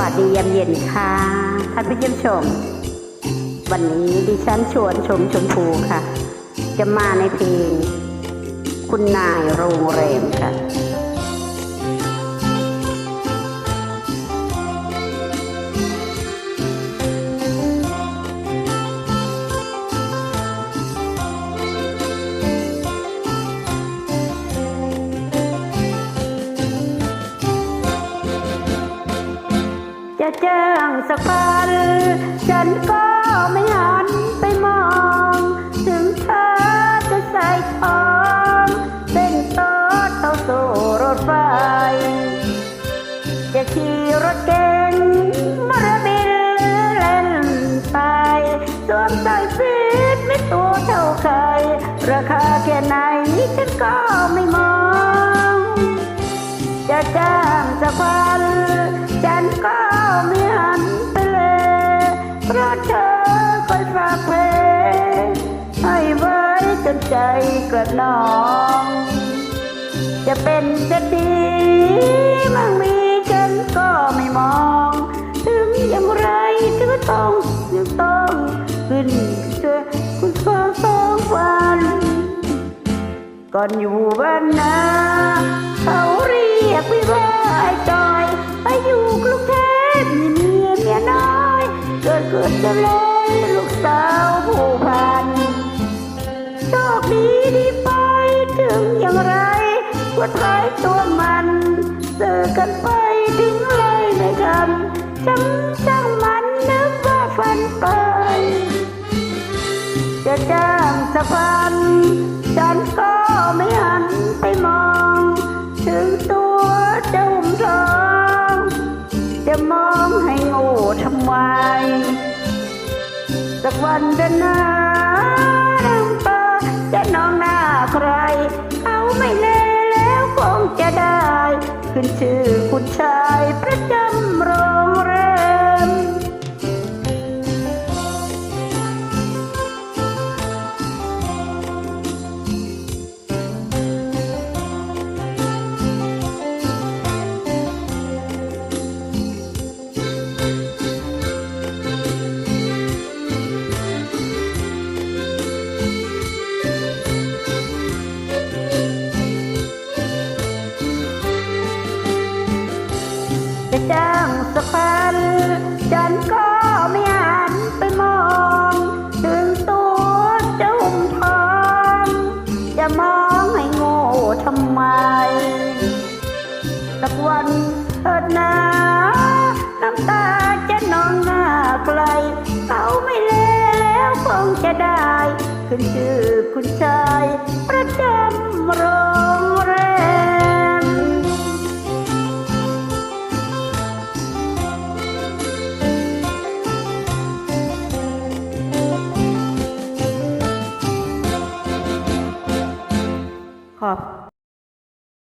วัสดียามเย็นค่ะ ท่านผู้ชมชม วันนี้ดิฉันชวนชมชมพูค่ะ จะมาในเพลง คุณนายโรงแรมค่ะ จะแจ้งสักพันฉันก็ไม่หันไปมอง ถึงเธอจะใส่ทองเป็นโต๊ะเท่าสู่รถไฟ จะขี่รถเก๋งมรบินเล่นไปสวมใส่ฟีดไม่ตัวเท่าใครราคาแค่ไหนฉันก็ไม่มอง ราะเธอคอยฝากเพลงให้ไว้จนใจกระนอง จะเป็นจะดีมั่งมีฉันก็ไม่มอง ถึงอย่างไรถึงต้องยังต้องขึ้นเจอคุณฟ้าสองวันก่อนอยู่บ้านนาเขาเรียกพี่ว่า ตัวมันเจอกันไปถึงเลยในคำจำช่างมันนึกว่าฝันไป จะจ้างสะพานฉันก็ไม่หันไปมอง ถึงตัวเจ้าหุ่มทอง จะมองให้โง่ทำไมสักวันเดินหน้าน้ำตาจะนองหน้าใคร จะได้ ขึ้นชื่อคุณชาย สักพันฉันก็ไม่หันไปมอง ถึงตัวเจ้าหุ่มทอง จะมองให้โง่ทำไม สักวันเถิดนาน้ำตาจะนองหน้าใครเขาไม่เลแล้วคงจะได้ ขึ้นชื่อคุณชายประจำรง